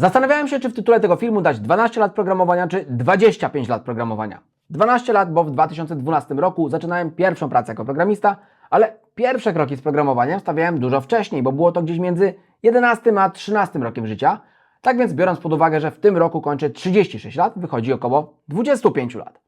Zastanawiałem się, czy w tytule tego filmu dać 12 lat programowania, czy 25 lat programowania. 12 lat, bo w 2012 roku zaczynałem pierwszą pracę jako programista, ale pierwsze kroki z programowaniem stawiałem dużo wcześniej, bo było to gdzieś między 11 a 13 rokiem życia. Tak więc biorąc pod uwagę, że w tym roku kończę 36 lat, wychodzi około 25 lat.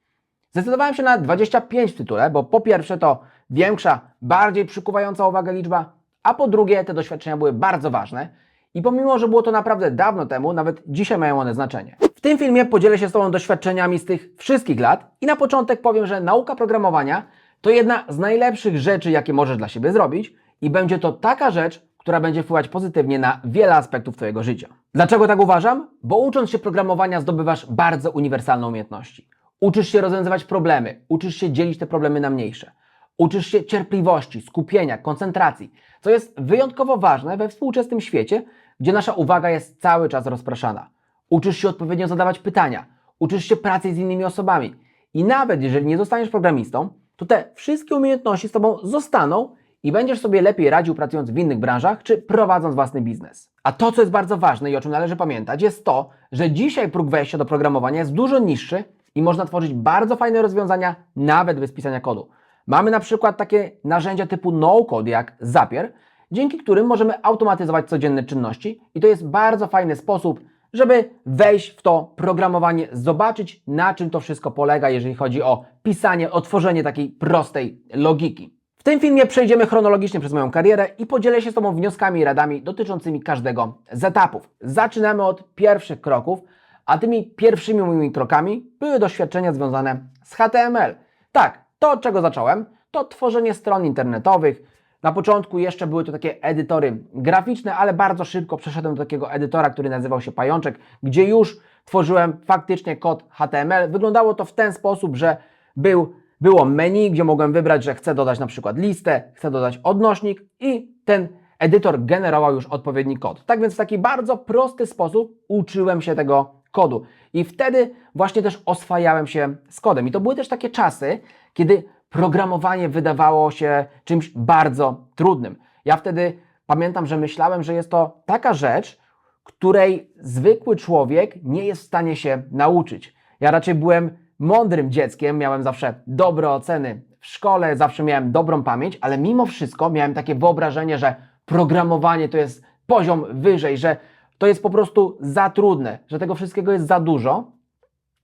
Zdecydowałem się na 25 w tytule, bo po pierwsze to większa, bardziej przykuwająca uwagę liczba, a po drugie te doświadczenia były bardzo ważne i pomimo, że było to naprawdę dawno temu, nawet dzisiaj mają one znaczenie. W tym filmie podzielę się z Tobą doświadczeniami z tych wszystkich lat i na początek powiem, że nauka programowania to jedna z najlepszych rzeczy, jakie możesz dla siebie zrobić i będzie to taka rzecz, która będzie wpływać pozytywnie na wiele aspektów Twojego życia. Dlaczego tak uważam? Bo ucząc się programowania zdobywasz bardzo uniwersalne umiejętności. Uczysz się rozwiązywać problemy, uczysz się dzielić te problemy na mniejsze. Uczysz się cierpliwości, skupienia, koncentracji, co jest wyjątkowo ważne we współczesnym świecie, gdzie nasza uwaga jest cały czas rozpraszana. Uczysz się odpowiednio zadawać pytania, uczysz się pracy z innymi osobami. I nawet jeżeli nie zostaniesz programistą, to te wszystkie umiejętności z Tobą zostaną i będziesz sobie lepiej radził pracując w innych branżach czy prowadząc własny biznes. A to, co jest bardzo ważne i o czym należy pamiętać, jest to, że dzisiaj próg wejścia do programowania jest dużo niższy i można tworzyć bardzo fajne rozwiązania nawet bez pisania kodu. Mamy na przykład takie narzędzia typu no-code jak Zapier, dzięki którym możemy automatyzować codzienne czynności i to jest bardzo fajny sposób, żeby wejść w to programowanie, zobaczyć na czym to wszystko polega, jeżeli chodzi o pisanie, o tworzenie takiej prostej logiki. W tym filmie przejdziemy chronologicznie przez moją karierę i podzielę się z Tobą wnioskami i radami dotyczącymi każdego z etapów. Zaczynamy od pierwszych kroków, a tymi pierwszymi moimi krokami były doświadczenia związane z HTML. Tak, to od czego zacząłem, to tworzenie stron internetowych. Na początku jeszcze były to takie edytory graficzne, ale bardzo szybko przeszedłem do takiego edytora, który nazywał się Pajączek, gdzie już tworzyłem faktycznie kod HTML. Wyglądało to w ten sposób, że był, było menu, gdzie mogłem wybrać, że chcę dodać na przykład listę, chcę dodać odnośnik i ten edytor generował już odpowiedni kod. Tak więc w taki bardzo prosty sposób uczyłem się tego kodu. I wtedy właśnie też oswajałem się z kodem. I to były też takie czasy, kiedy programowanie wydawało się czymś bardzo trudnym. Ja wtedy pamiętam, że myślałem, że jest to taka rzecz, której zwykły człowiek nie jest w stanie się nauczyć. Ja raczej byłem mądrym dzieckiem, miałem zawsze dobre oceny w szkole, zawsze miałem dobrą pamięć, ale mimo wszystko miałem takie wyobrażenie, że programowanie to jest poziom wyżej, że to jest po prostu za trudne, że tego wszystkiego jest za dużo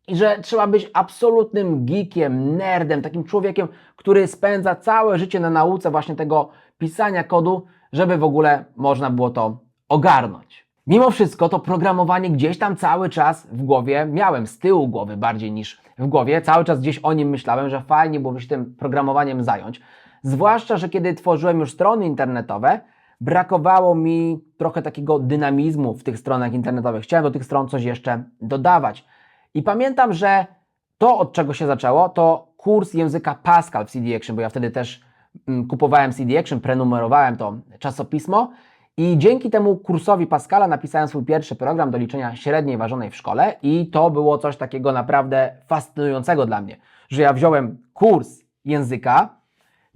i że trzeba być absolutnym geekiem, nerdem, takim człowiekiem, który spędza całe życie na nauce właśnie tego pisania kodu, żeby w ogóle można było to ogarnąć. Mimo wszystko to programowanie gdzieś tam cały czas w głowie miałem, z tyłu głowy bardziej niż w głowie. Cały czas gdzieś o nim myślałem, że fajnie byłoby się tym programowaniem zająć. Zwłaszcza, że kiedy tworzyłem już strony internetowe, brakowało mi trochę takiego dynamizmu w tych stronach internetowych. Chciałem do tych stron coś jeszcze dodawać. I pamiętam, że to, od czego się zaczęło, to kurs języka Pascal w CD Action, bo ja wtedy też mm, kupowałem CD Action, prenumerowałem to czasopismo i dzięki temu kursowi Pascala napisałem swój pierwszy program do liczenia średniej ważonej w szkole i to było coś takiego naprawdę fascynującego dla mnie, że ja wziąłem kurs języka,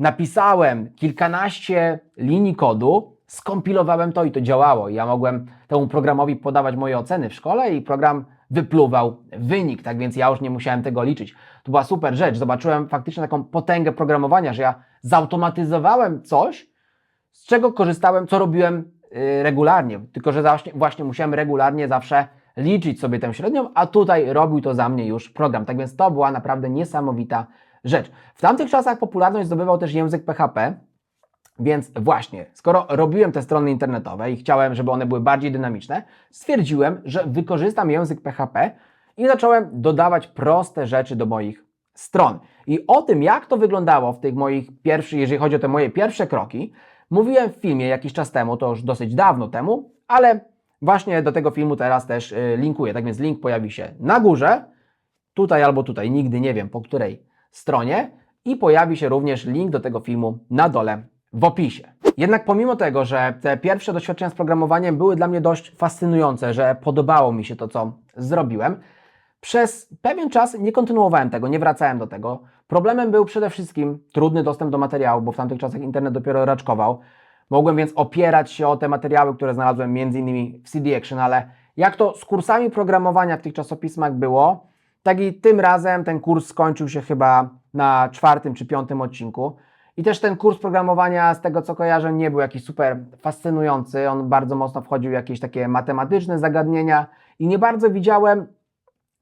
napisałem kilkanaście linii kodu, skompilowałem to i to działało. Ja mogłem temu programowi podawać moje oceny w szkole i program wypluwał wynik, tak więc ja już nie musiałem tego liczyć. To była super rzecz. Zobaczyłem faktycznie taką potęgę programowania, że ja zautomatyzowałem coś, z czego korzystałem, co robiłem yy, regularnie, tylko że właśnie, właśnie musiałem regularnie zawsze liczyć sobie tę średnią, a tutaj robił to za mnie już program. Tak więc to była naprawdę niesamowita rzecz. W tamtych czasach popularność zdobywał też język PHP, więc właśnie, skoro robiłem te strony internetowe i chciałem, żeby one były bardziej dynamiczne, stwierdziłem, że wykorzystam język PHP i zacząłem dodawać proste rzeczy do moich stron. I o tym, jak to wyglądało w tych moich pierwszych, jeżeli chodzi o te moje pierwsze kroki, mówiłem w filmie jakiś czas temu, to już dosyć dawno temu, ale właśnie do tego filmu teraz też y, linkuję. Tak więc link pojawi się na górze, tutaj albo tutaj, nigdy nie wiem po której stronie i pojawi się również link do tego filmu na dole w opisie. Jednak pomimo tego, że te pierwsze doświadczenia z programowaniem były dla mnie dość fascynujące, że podobało mi się to, co zrobiłem, przez pewien czas nie kontynuowałem tego, nie wracałem do tego. Problemem był przede wszystkim trudny dostęp do materiału, bo w tamtych czasach internet dopiero raczkował. Mogłem więc opierać się o te materiały, które znalazłem m.in. w CD Action, ale Jak to z kursami programowania w tych czasopismach było, tak i tym razem ten kurs skończył się chyba na czwartym czy piątym odcinku. I też ten kurs programowania, z tego co kojarzę, nie był jakiś super fascynujący. On bardzo mocno wchodził w jakieś takie matematyczne zagadnienia i nie bardzo widziałem,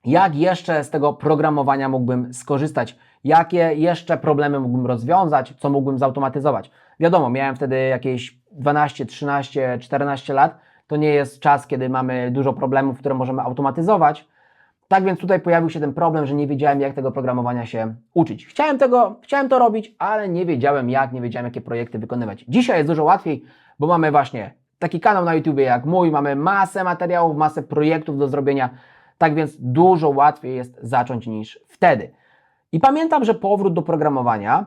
jak jeszcze z tego programowania mógłbym skorzystać, jakie jeszcze problemy mógłbym rozwiązać, co mógłbym zautomatyzować. Wiadomo, miałem wtedy jakieś 12, 13, 14 lat. To nie jest czas, kiedy mamy dużo problemów, które możemy automatyzować. Tak więc tutaj pojawił się ten problem, że nie wiedziałem, jak tego programowania się uczyć. Chciałem, tego, chciałem to robić, ale nie wiedziałem jak, nie wiedziałem, jakie projekty wykonywać. Dzisiaj jest dużo łatwiej, bo mamy właśnie taki kanał na YouTube jak mój, mamy masę materiałów, masę projektów do zrobienia. Tak więc dużo łatwiej jest zacząć niż wtedy. I pamiętam, że powrót do programowania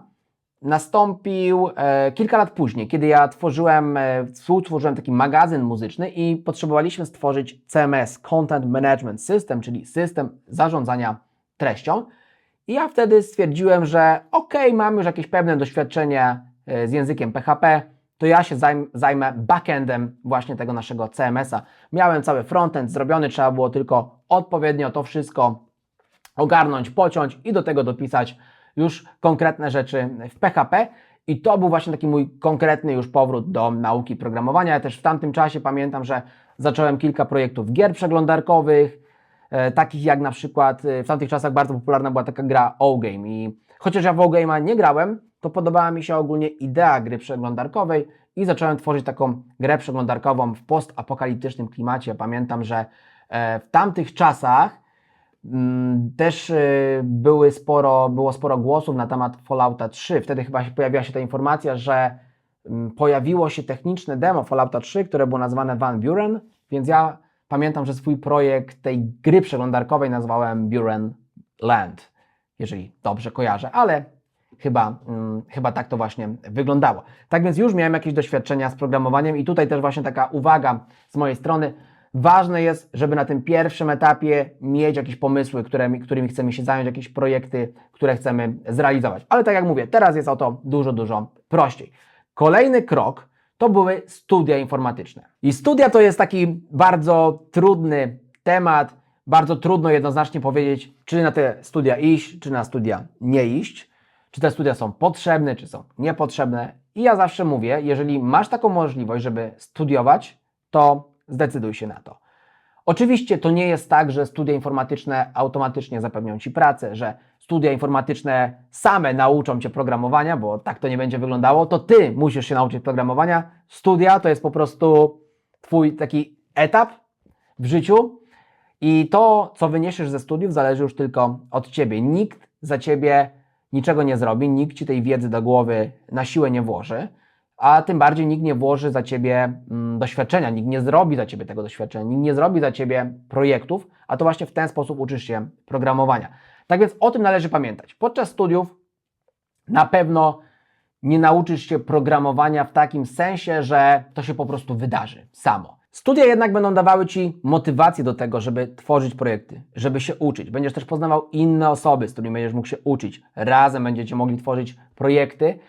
nastąpił e, kilka lat później, kiedy ja tworzyłem, e, współtworzyłem taki magazyn muzyczny i potrzebowaliśmy stworzyć CMS, Content Management System, czyli system zarządzania treścią. I ja wtedy stwierdziłem, że ok, mam już jakieś pewne doświadczenie e, z językiem PHP, to ja się zajm, zajmę backendem właśnie tego naszego CMS-a. Miałem cały frontend zrobiony, trzeba było tylko odpowiednio to wszystko ogarnąć, pociąć i do tego dopisać już konkretne rzeczy w PHP. I to był właśnie taki mój konkretny już powrót do nauki programowania. Ja też w tamtym czasie pamiętam, że zacząłem kilka projektów gier przeglądarkowych, e, takich jak na przykład e, w tamtych czasach bardzo popularna była taka gra O-Game. I chociaż ja w O-Game'a nie grałem, to podobała mi się ogólnie idea gry przeglądarkowej i zacząłem tworzyć taką grę przeglądarkową w postapokaliptycznym klimacie. Pamiętam, że e, w tamtych czasach Też y, były sporo, było sporo głosów na temat Fallouta 3. Wtedy chyba pojawiła się ta informacja, że mm, pojawiło się techniczne demo Fallouta 3, które było nazwane Van Buren, więc ja pamiętam, że swój projekt tej gry przeglądarkowej nazwałem Buren Land, jeżeli dobrze kojarzę, ale chyba, hmm, chyba tak to właśnie wyglądało. Tak więc już miałem jakieś doświadczenia z programowaniem i tutaj też właśnie taka uwaga z mojej strony, Ważne jest, żeby na tym pierwszym etapie mieć jakieś pomysły, którymi, którymi chcemy się zająć, jakieś projekty, które chcemy zrealizować. Ale tak jak mówię, teraz jest o to dużo, dużo prościej. Kolejny krok to były studia informatyczne. I studia to jest taki bardzo trudny temat, bardzo trudno jednoznacznie powiedzieć, czy na te studia iść, czy na studia nie iść, czy te studia są potrzebne, czy są niepotrzebne. I ja zawsze mówię, jeżeli masz taką możliwość, żeby studiować, to Zdecyduj się na to. Oczywiście to nie jest tak, że studia informatyczne automatycznie zapewnią Ci pracę, że studia informatyczne same nauczą Cię programowania, bo tak to nie będzie wyglądało, to Ty musisz się nauczyć programowania. Studia to jest po prostu Twój taki etap w życiu i to, co wyniesiesz ze studiów, zależy już tylko od Ciebie. Nikt za Ciebie niczego nie zrobi, nikt Ci tej wiedzy do głowy na siłę nie włoży a tym bardziej nikt nie włoży za ciebie mm, doświadczenia, nikt nie zrobi za ciebie tego doświadczenia, nikt nie zrobi za ciebie projektów, a to właśnie w ten sposób uczysz się programowania. Tak więc o tym należy pamiętać. Podczas studiów na pewno nie nauczysz się programowania w takim sensie, że to się po prostu wydarzy samo. Studia jednak będą dawały Ci motywację do tego, żeby tworzyć projekty, żeby się uczyć. Będziesz też poznawał inne osoby, z którymi będziesz mógł się uczyć. Razem będziecie mogli tworzyć projekty,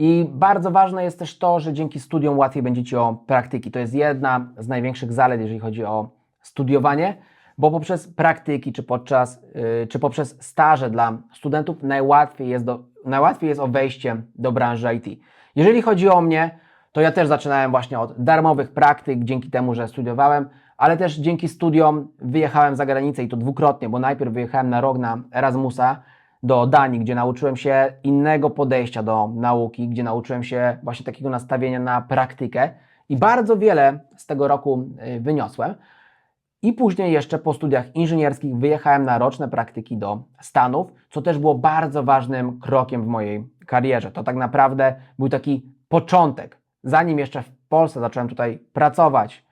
i bardzo ważne jest też to, że dzięki studiom łatwiej będzie Ci o praktyki. To jest jedna z największych zalet, jeżeli chodzi o studiowanie, bo poprzez praktyki czy, podczas, yy, czy poprzez staże dla studentów najłatwiej jest, do, najłatwiej jest o wejście do branży IT. Jeżeli chodzi o mnie, to ja też zaczynałem właśnie od darmowych praktyk, dzięki temu, że studiowałem, ale też dzięki studiom wyjechałem za granicę i to dwukrotnie, bo najpierw wyjechałem na rok na Erasmusa, do Danii, gdzie nauczyłem się innego podejścia do nauki, gdzie nauczyłem się właśnie takiego nastawienia na praktykę i bardzo wiele z tego roku y, wyniosłem. I później jeszcze po studiach inżynierskich wyjechałem na roczne praktyki do Stanów, co też było bardzo ważnym krokiem w mojej karierze. To tak naprawdę był taki początek. Zanim jeszcze w Polsce zacząłem tutaj pracować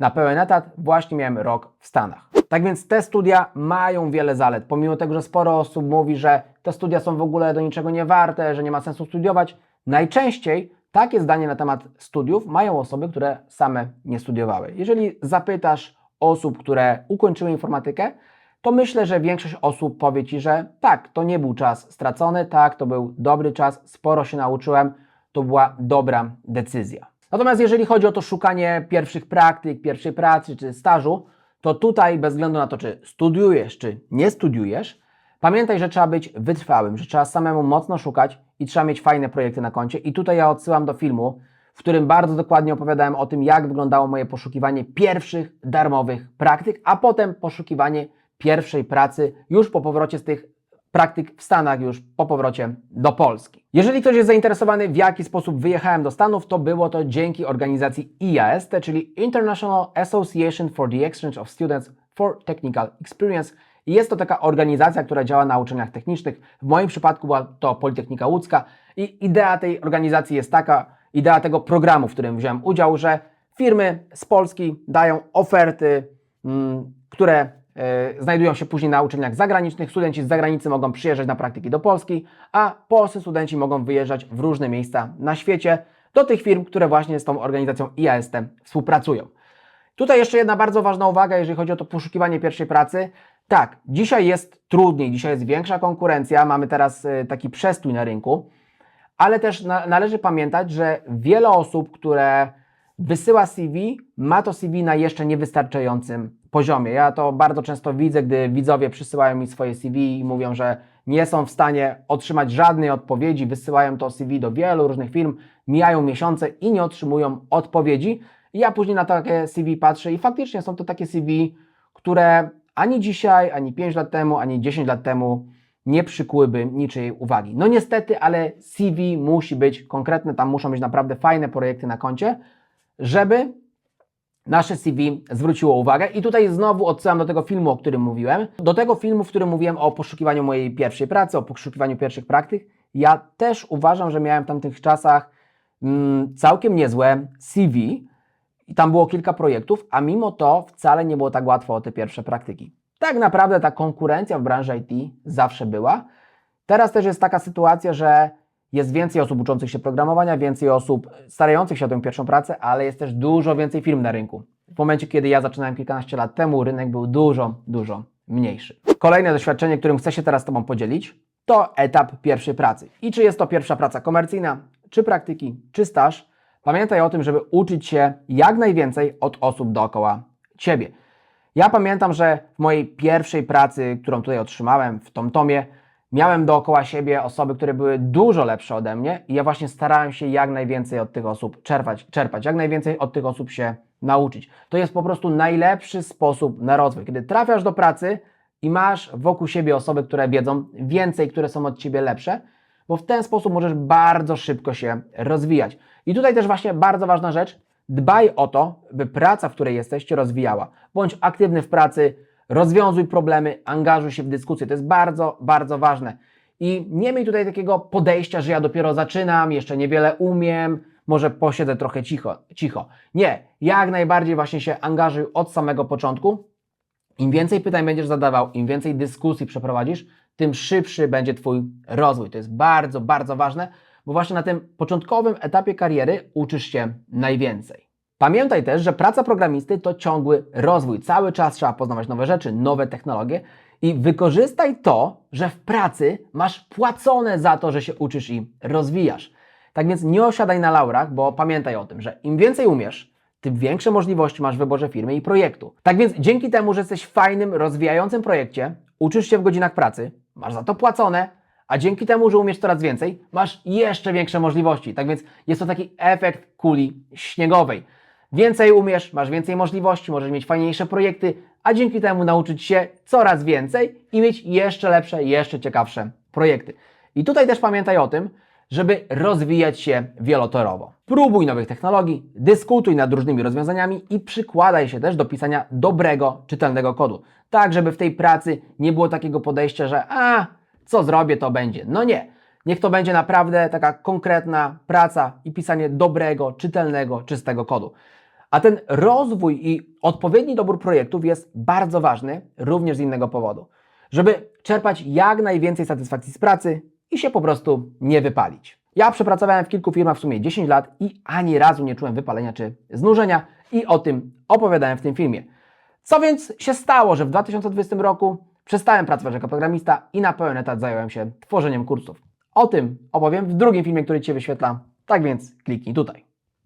na pełen etat, właśnie miałem rok w Stanach. Tak więc te studia mają wiele zalet. Pomimo tego, że sporo osób mówi, że te studia są w ogóle do niczego nie warte, że nie ma sensu studiować, najczęściej takie zdanie na temat studiów mają osoby, które same nie studiowały. Jeżeli zapytasz osób, które ukończyły informatykę, to myślę, że większość osób powie Ci, że tak, to nie był czas stracony, tak, to był dobry czas, sporo się nauczyłem, to była dobra decyzja. Natomiast jeżeli chodzi o to szukanie pierwszych praktyk, pierwszej pracy czy stażu, to tutaj bez względu na to, czy studiujesz, czy nie studiujesz, pamiętaj, że trzeba być wytrwałym, że trzeba samemu mocno szukać i trzeba mieć fajne projekty na koncie. I tutaj ja odsyłam do filmu, w którym bardzo dokładnie opowiadałem o tym, jak wyglądało moje poszukiwanie pierwszych darmowych praktyk, a potem poszukiwanie pierwszej pracy już po powrocie z tych praktyk w Stanach, już po powrocie do Polski. Jeżeli ktoś jest zainteresowany, w jaki sposób wyjechałem do Stanów, to było to dzięki organizacji IAST, czyli International Association for the Exchange of Students for Technical Experience. Jest to taka organizacja, która działa na uczelniach technicznych. W moim przypadku była to Politechnika Łódzka i idea tej organizacji jest taka, idea tego programu, w którym wziąłem udział, że firmy z Polski dają oferty, mm, które znajdują się później na uczelniach zagranicznych. Studenci z zagranicy mogą przyjeżdżać na praktyki do Polski, a polscy studenci mogą wyjeżdżać w różne miejsca na świecie do tych firm, które właśnie z tą organizacją IAST współpracują. Tutaj jeszcze jedna bardzo ważna uwaga, jeżeli chodzi o to poszukiwanie pierwszej pracy. Tak, dzisiaj jest trudniej, dzisiaj jest większa konkurencja, mamy teraz e, taki przestój na rynku, ale też na, należy pamiętać, że wiele osób, które wysyła CV, ma to CV na jeszcze niewystarczającym poziomie. Ja to bardzo często widzę, gdy widzowie przysyłają mi swoje CV i mówią, że nie są w stanie otrzymać żadnej odpowiedzi, wysyłają to CV do wielu różnych firm, mijają miesiące i nie otrzymują odpowiedzi. Ja później na takie CV patrzę i faktycznie są to takie CV, które ani dzisiaj, ani 5 lat temu, ani 10 lat temu nie przykułyby niczyjej uwagi. No niestety, ale CV musi być konkretne, tam muszą być naprawdę fajne projekty na koncie, żeby nasze CV zwróciło uwagę. I tutaj znowu odsyłam do tego filmu, o którym mówiłem. Do tego filmu, w którym mówiłem o poszukiwaniu mojej pierwszej pracy, o poszukiwaniu pierwszych praktyk. Ja też uważam, że miałem w tamtych czasach mm, całkiem niezłe CV i tam było kilka projektów, a mimo to wcale nie było tak łatwo o te pierwsze praktyki. Tak naprawdę ta konkurencja w branży IT zawsze była. Teraz też jest taka sytuacja, że jest więcej osób uczących się programowania, więcej osób starających się o tę pierwszą pracę, ale jest też dużo więcej firm na rynku. W momencie, kiedy ja zaczynałem kilkanaście lat temu, rynek był dużo, dużo mniejszy. Kolejne doświadczenie, którym chcę się teraz z Tobą podzielić, to etap pierwszej pracy. I czy jest to pierwsza praca komercyjna, czy praktyki, czy staż, pamiętaj o tym, żeby uczyć się jak najwięcej od osób dookoła Ciebie. Ja pamiętam, że w mojej pierwszej pracy, którą tutaj otrzymałem w TomTomie, miałem dookoła siebie osoby, które były dużo lepsze ode mnie i ja właśnie starałem się jak najwięcej od tych osób czerpać, czerpać, jak najwięcej od tych osób się nauczyć. To jest po prostu najlepszy sposób na rozwój. Kiedy trafiasz do pracy i masz wokół siebie osoby, które wiedzą więcej, które są od Ciebie lepsze, bo w ten sposób możesz bardzo szybko się rozwijać. I tutaj też właśnie bardzo ważna rzecz, dbaj o to, by praca, w której jesteś, Cię rozwijała. Bądź aktywny w pracy, rozwiązuj problemy, angażuj się w dyskusję. To jest bardzo, bardzo ważne. I nie miej tutaj takiego podejścia, że ja dopiero zaczynam, jeszcze niewiele umiem, może posiedzę trochę cicho. cicho. Nie, jak najbardziej właśnie się angażuj od samego początku. Im więcej pytań będziesz zadawał, im więcej dyskusji przeprowadzisz, tym szybszy będzie Twój rozwój. To jest bardzo, bardzo ważne, bo właśnie na tym początkowym etapie kariery uczysz się najwięcej. Pamiętaj też, że praca programisty to ciągły rozwój. Cały czas trzeba poznawać nowe rzeczy, nowe technologie i wykorzystaj to, że w pracy masz płacone za to, że się uczysz i rozwijasz. Tak więc nie osiadaj na laurach, bo pamiętaj o tym, że im więcej umiesz, tym większe możliwości masz w wyborze firmy i projektu. Tak więc dzięki temu, że jesteś w fajnym, rozwijającym projekcie, uczysz się w godzinach pracy, masz za to płacone, a dzięki temu, że umiesz coraz więcej, masz jeszcze większe możliwości. Tak więc jest to taki efekt kuli śniegowej. Więcej umiesz, masz więcej możliwości, możesz mieć fajniejsze projekty, a dzięki temu nauczyć się coraz więcej i mieć jeszcze lepsze, jeszcze ciekawsze projekty. I tutaj też pamiętaj o tym, żeby rozwijać się wielotorowo. Próbuj nowych technologii, dyskutuj nad różnymi rozwiązaniami i przykładaj się też do pisania dobrego, czytelnego kodu. Tak, żeby w tej pracy nie było takiego podejścia, że a, co zrobię, to będzie. No nie. Niech to będzie naprawdę taka konkretna praca i pisanie dobrego, czytelnego, czystego kodu. A ten rozwój i odpowiedni dobór projektów jest bardzo ważny również z innego powodu. Żeby czerpać jak najwięcej satysfakcji z pracy i się po prostu nie wypalić. Ja przepracowałem w kilku firmach w sumie 10 lat i ani razu nie czułem wypalenia czy znużenia i o tym opowiadałem w tym filmie. Co więc się stało, że w 2020 roku przestałem pracować jako programista i na pełen etat zająłem się tworzeniem kursów. O tym opowiem w drugim filmie, który Cię wyświetla, tak więc kliknij tutaj.